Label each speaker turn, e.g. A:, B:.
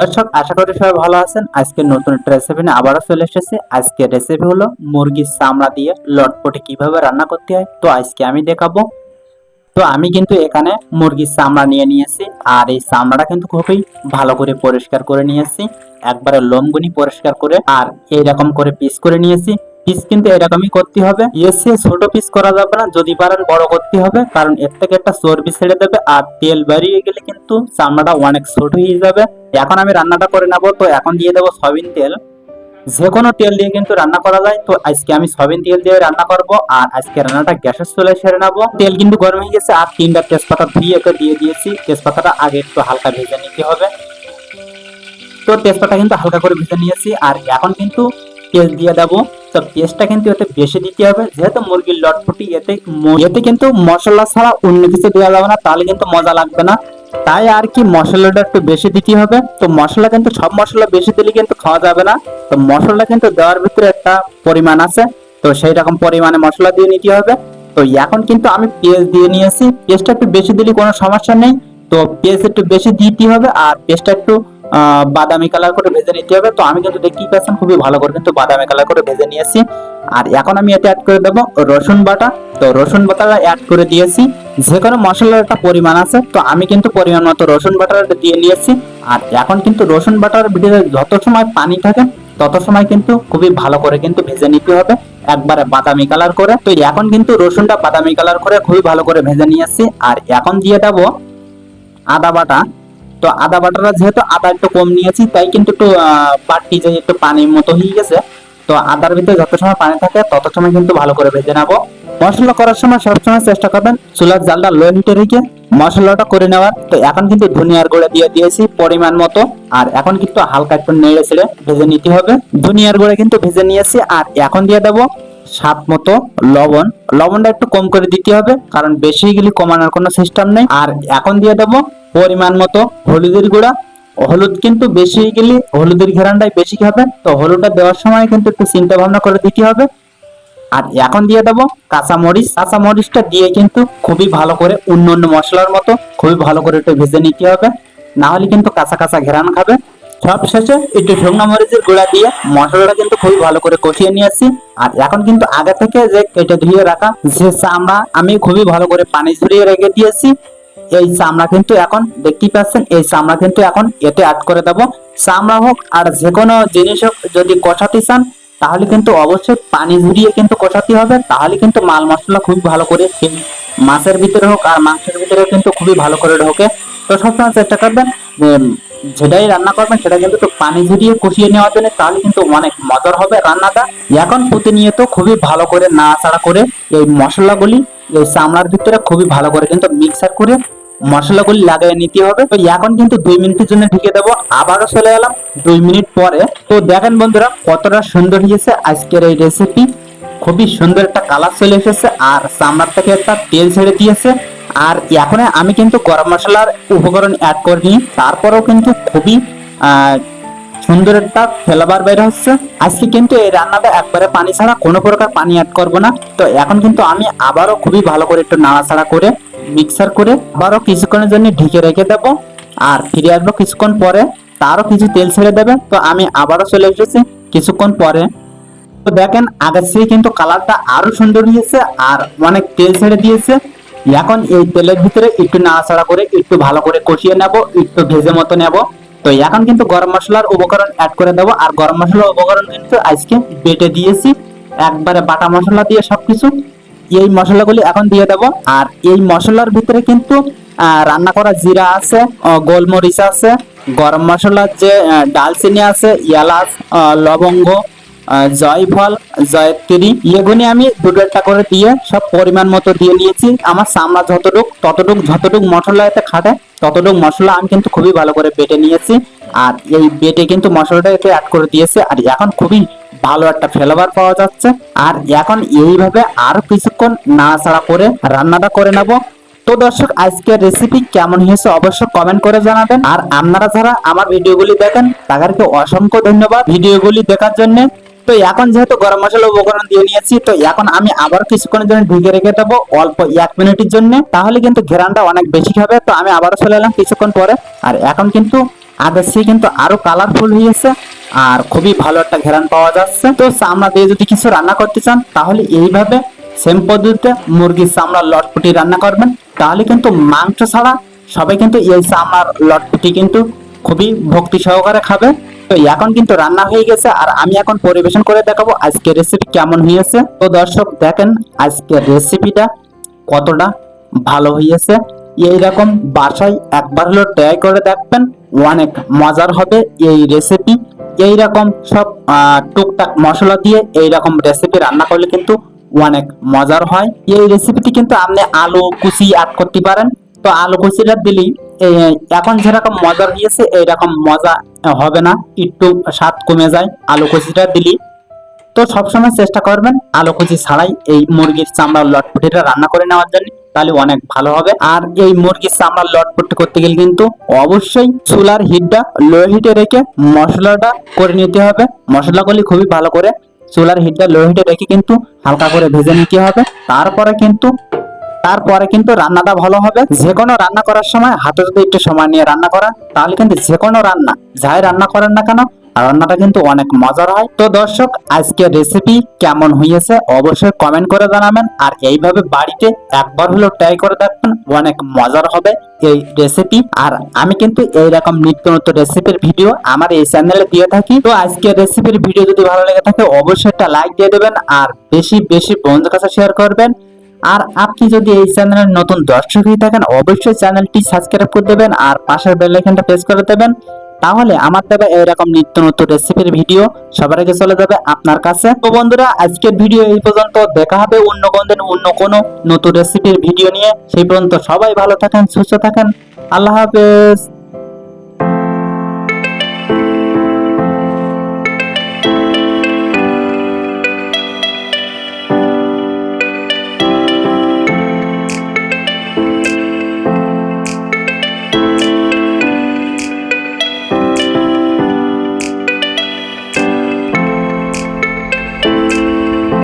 A: দর্শক, আশা করি সবাই ভালো আছেন। আজকে নতুন একটা রেসিপি নিয়ে আবারও চলে এসেছি। আজকে রেসিপি হলো মুরগির চামড়া দিয়ে লটপটে কীভাবে রান্না করতে হয়। তো আজকে আমি দেখাবো। তো আমি কিন্তু এখানে মুরগির চামড়া নিয়ে নিয়েছি আর এই চামড়াটা কিন্তু খুবই ভালো করে পরিষ্কার করে নিয়েছি। একবারে লোমগুনি পরিষ্কার করে আর এইরকম করে পিস করে নিয়েছি। পিস কিন্তু এরকমই করতে হবে। এসে ছোট পিস করা যাবে না, যদি পারেন বড় করতে হবে, কারণ এর থেকে একটা চর্বি ছেড়ে দেবে আর তেল বেরিয়ে গেলে কিন্তু চামড়াটা অনেক ছোট হয়ে যাবে। এখন আমি রান্নাটা করে নেব, তো এখন দিয়ে দেবো সয়াবিন তেল। যে কোনো তেল দিয়ে কিন্তু রান্না করা যায়, তো আজকে আমি সয়াবিন তেল দিয়ে রান্না করব, আর আজকে রান্নাটা গ্যাসের চুলে সেরে নেব। তেল কিন্তু গরম হয়ে গেছে, আর তিনটা তেজপাতা ধুয়ে একে দিয়ে দিয়েছি। তেজপাতাটা আগে একটু হালকা ভেজে নিতে হবে। তো তেজপাতা কিন্তু হালকা করে ভেজে নিয়েছি, আর এখন কিন্তু পেঁয়াজ দিয়ে দেবো। তো পেঁয়াজটা কিন্তু এতে বেশি দিতে হবে। যেহেতু মুরগির লটফুটি এতে এতে কিন্তু মশলা ছাড়া অন্য কিছু দেওয়া যাবে না। তাহলে কিন্তু মজা লাগবে না। তাই আর কি মশলাটা একটু বেশি দিতে হবে। তো মশলা কিন্তু সব মশলা বেশি দিলে কিন্তু খাওয়া যাবে না। তো মশলা কিন্তু দেওয়ার ভিতরে একটা পরিমাণ আছে। তো সেই রকম পরিমাণে মশলা দিয়ে নিতে হবে। তো এখন কিন্তু আমি পেঁয়াজ দিয়ে নিয়েছি। পেঁয়াজটা একটু বেশি দিলে কোনো সমস্যা নেই। তো পেঁয়াজ একটু বেশি দিতে হবে। আর পেঁয়াজটা একটু বাদামি কালার করে ভেজে নিতে হবে। তো আমি কিন্তু দেখতেই পাচ্ছেন খুবই ভালো করে কিন্তু বাদামি কালার করে ভেজে নিয়েছি। আর এখন আমি এতে অ্যাড করে দেবো রসুন বাটা। তো রসুন বাটাটা অ্যাড করে দিয়েছি। যে কোনো মশলার একটা পরিমাণ আছে। তো আমি কিন্তু পরিমাণ মতো রসুন বাটাটা দিয়ে নিয়েছি। আর এখন কিন্তু রসুন বাটার ভিতরে যত সময় পানি থাকে, তত সময় কিন্তু খুবই ভালো করে কিন্তু ভেজে নিতে হবে। একবারে বাদামি কালার করে। তো এখন কিন্তু রসুনটা বাদামি কালার করে খুবই ভালো করে ভেজে নিয়েছি। আর এখন দিয়ে দেবো আদা বাটা। তো আদা বাটাটা যেহেতু আদা একটু কম নিয়েছি, তাই কিন্তু একটু বাটি যে একটু পানির মতো হয়ে গেছে, তো আদার ভিতরে যত সময় পানি থাকে, তত সময় কিন্তু ভালো করে ভেজে নেব। মশলা করার সময় সবসময় চেষ্টা করবেন চুলার জালটা লো হিটে রেখে মশলাটা করে নেওয়ার। তো এখন কিন্তু ধনিয়ার গুঁড়া দিয়ে দিয়েছি পরিমাণ মতো, আর এখন কিন্তু হালকা একটু নেড়ে ছেড়ে ভেজে নিতে হবে। ধনিয়ার গুঁড়া কিন্তু ভেজে নিয়েছি, আর এখন দিয়ে দেবো স্বাদ মতো লবণ। লবণটা একটু কম করে দিতে হবে, কারণ বেশি গেলে কমানোর কোনো সিস্টেম নেই। আর এখন দিয়ে দেবো পরিমাণ মতো হলুদের গুঁড়া। হলুদ কিন্তু বেশি গেলে হলুদের ঘেরানটাই বেশি হবে। তো হলুদটা দেওয়ার সময় কিন্তু একটু চিন্তা ভাবনা করে দিতে হবে। আর এখন দিয়ে দেবো কাঁচা মরিচ কাঁচা মরিচটা দিয়ে কিন্তু খুবই ভালো করে অন্য অন্য মশলার মতো খুবই ভালো করে একটু ভেজে নিতে হবে। না হলে কিন্তু কাঁচা কাঁচা ঘেরান খাবে। সব শেষে একটু শুকনো মরিচের গুঁড়া দিয়ে মশলাটা কিন্তু খুবই ভালো করে কষিয়ে নিয়েছি। আর এখন কিন্তু আগে থেকে যে কেটে ধুয়ে রাখা যে চামড়া, আমি খুবই ভালো করে পানি ঝরিয়ে রেখে দিয়েছি। এই চামড়া কিন্তু এখন দেখতেই পাচ্ছেন, এই চামড়া কিন্তু এখন এতে অ্যাড করে দেবো। চামড়া হোক আর যে কোনো জিনিস হোক, যদি কষাতে চান, তাহলে কিন্তু অবশ্যই পানি ঝরিয়ে কিন্তু কষাতে হবে। তাহলে কিন্তু মাল মশলা খুব ভালো করে মাছের ভিতরে হোক আর মাংসের ভিতরে কিন্তু খুবই ভালো করে ঢোকে। তো সবসময় চেষ্টা করবেন যেটাই রান্না করবেন, সেটা কিন্তু একটু পানি ঝরিয়ে কষিয়ে নেওয়ার জন্য, তাহলে কিন্তু অনেক মজার হবে রান্নাটা। এখন প্রতিনিয়ত খুবই ভালো করে নাড়াচাড়া করে এই মশলাগুলি, এই চামড়ার ভিতরে খুবই ভালো করে কিন্তু মিক্সার করে মশলাগুলি লাগিয়ে নিতে হবে। তো এখন কিন্তু দুই মিনিটের জন্য ঢেকে দেবো। আবারও চলে গেলাম দুই মিনিট পরে। তো দেখেন বন্ধুরা, কতটা সুন্দর হয়েছে আজকের এই রেসিপি খুবই সুন্দর একটা কালার চলে এসেছে আর চামড়ার থেকে একটা তেল ছেড়ে দিয়েছে। আর এখন আমি কিন্তু গরম মশলার উপকরণ অ্যাড করিনি। তারপরেও কিন্তু খুবই সুন্দর একটা ফ্লেভার বের হচ্ছে। আজকে কিন্তু এই রান্নাটা একবারে পানি ছাড়া কোনো প্রকার পানি অ্যাড করব না। তো এখন কিন্তু আমি আবারও খুবই ভালো করে একটু নাড়াচাড়া করে মিক্সার করে আবারও কিছুক্ষণের জন্য ঢেকে রেখে দেবো। আর ফিরে আসব কিছুক্ষণ পরে, তারও কিছু তেল ছেড়ে দেবে। তো আমি আবারও চলে এসেছি কিছুক্ষণ পরে। তো দেখেন, আগের থেকে কিন্তু কালারটা আরও সুন্দর হয়েছে আর অনেক তেল ছেড়ে দিয়েছে। এখন এই তেলের ভিতরে একটু নাড়াচাড়া করে একটু ভালো করে কষিয়ে নেব, একটু ভেজে মতো নেব। তো এখন কিন্তু গরম মশলার উপকরণ অ্যাড করে দেবো। আর গরম মশলার উপকরণ কিন্তু আজকে বেটে দিয়েছি। একবারে বাটা মশলা দিয়ে সবকিছু। এই মশলাগুলি এখন দিয়ে দেব। আর এই মশলার ভিতরে কিন্তু রান্না করা জিরা আছে গোলমরিচ আছে, গরম মশলার যে ডালচিনি আছে, এলাচ লবঙ্গ জয়ফল, জয়ত্রী, এগুলি আমি দুটো একটা করে দিয়ে সব পরিমাণ মতো দিয়ে নিয়েছি। আমার চামড়া যতটুক, ততটুক, যতটুক মশলা এতে খাটে ততটুক মশলা আমি কিন্তু খুবই ভালো করে বেটে নিয়েছি। আর এই বেটে কিন্তু মশলাটা এতে অ্যাড করে দিয়েছে। আর এখন খুবই ভালো একটা ফ্লেভার পাওয়া যাচ্ছে। আর এখন এইভাবে আরও কিছুক্ষণ নাড়াচাড়া করে রান্নাটা করে নেব। তো দর্শক, আজকের রেসিপি কেমন হয়েছে অবশ্যই কমেন্ট করে জানাবেন। আর আপনারা যারা আমার ভিডিওগুলি দেখেন, তাদেরকে অসংখ্য ধন্যবাদ। ভিডিওগুলি দেখার জন্য তো এখন যেহেতু গরম মশলা উপকরণ দিয়ে নিয়েছি, তো এখন আমি আবার কিছুক্ষণের জন্য ঢেকে রেখে দেবো অল্প এক মিনিটের জন্য। তাহলে কিন্তু ঘেরানটা অনেক বেশি হবে। তো আমি আবারও চলে এলাম কিছুক্ষণ পরে। আর এখন কিন্তু চেয়ে কিন্তু আরও কালারফুল হয়েছে আর খুবই ভালো একটা ঘেরান পাওয়া যাচ্ছে। তো চামড়া দিয়ে যদি কিছু রান্না করতে চান, তাহলে এইভাবে সেম পদ্ধতিতে মুরগির চামড়ার লটপটি রান্না করবেন। তাহলে কিন্তু মাংস ছাড়া সবাই কিন্তু এই চামড়ার লটপটি কিন্তু খুবই ভক্তি সহকারে খাবে। তো এখন কিন্তু রান্না হয়ে গেছে আর আমি এখন পরিবেশন করে দেখাবো আজকের রেসিপি কেমন হয়েছে। তো দর্শক, দেখেন আজকের রেসিপিটা কতটা ভালো হয়েছে। এইরকম বাসায় একবার হলো ট্রাই করে দেখবেন, অনেক মজার হবে এই রেসিপি এইরকম সব টুকটাক মশলা দিয়ে এইরকম রেসিপি রান্না করলে কিন্তু অনেক মজার হয়। এই রেসিপিটি কিন্তু আপনি আলু কুচি অ্যাড করতে পারেন। তো আলু কুচিটা দিলেই এখন যেরকম মজার দিয়েছে, এইরকম মজা হবে না। একটু স্বাদ কমে যায় আলু কুচিটা দিলি। তো সবসময় চেষ্টা করবেন আলু কুচি ছাড়াই এই মুরগির চামড়ার লটপটিটা রান্না করে নেওয়ার জন্য, তাহলে অনেক ভালো হবে। আর এই মুরগির চামড়ার লটপটি করতে গেলে কিন্তু অবশ্যই চুলার হিটটা লো হিটে রেখে মশলাটা করে নিতে হবে। মশলাগুলি খুবই ভালো করে চুলার হিটটা লো হিটে রেখে কিন্তু হালকা করে ভেজে নিতে হবে। তারপরে কিন্তু তারপরে কিন্তু রান্নাটা ভালো হবে। যে কোনো রান্না করার সময় হাতে যদি একটু সময় নিয়ে রান্না করা তাহলে কিন্তু যে কোনো রান্না, যাই রান্না করেন না কেন, রান্নাটা কিন্তু অনেক মজার হয়। তো দর্শক, আজকের রেসিপি কেমন হয়েছে অবশ্যই কমেন্ট করে জানাবেন, আর এইভাবে বাড়িতে একবার হলেও ট্রাই করে দেখবেন, অনেক মজার হবে এই রেসিপি আর আমি কিন্তু এইরকম নিত্য নতুন রেসিপির ভিডিও আমার এই চ্যানেলে দিয়ে থাকি। তো আজকের রেসিপির ভিডিও যদি ভালো লেগে থাকে, অবশ্যই একটা লাইক দিয়ে দেবেন, আর বেশি বেশি বন্ধুদের কাছে শেয়ার করবেন। আর আপনি যদি এই চ্যানেলের নতুন দর্শক হয়ে থাকেন, অবশ্যই চ্যানেলটি সাবস্ক্রাইব করে দেবেন আর পাশের বেল আইকনটা প্রেস করে দেবেন। তাহলে আমার দেবে এরকম নিত্য নতুন রেসিপির ভিডিও সবার আগে চলে যাবে আপনার কাছে। তো বন্ধুরা, আজকের ভিডিও এই পর্যন্ত। দেখা হবে অন্য কোন দিন অন্য কোনো নতুন রেসিপির ভিডিও নিয়ে। সেই পর্যন্ত সবাই ভালো থাকেন, সুস্থ থাকেন। আল্লাহ হাফেজ।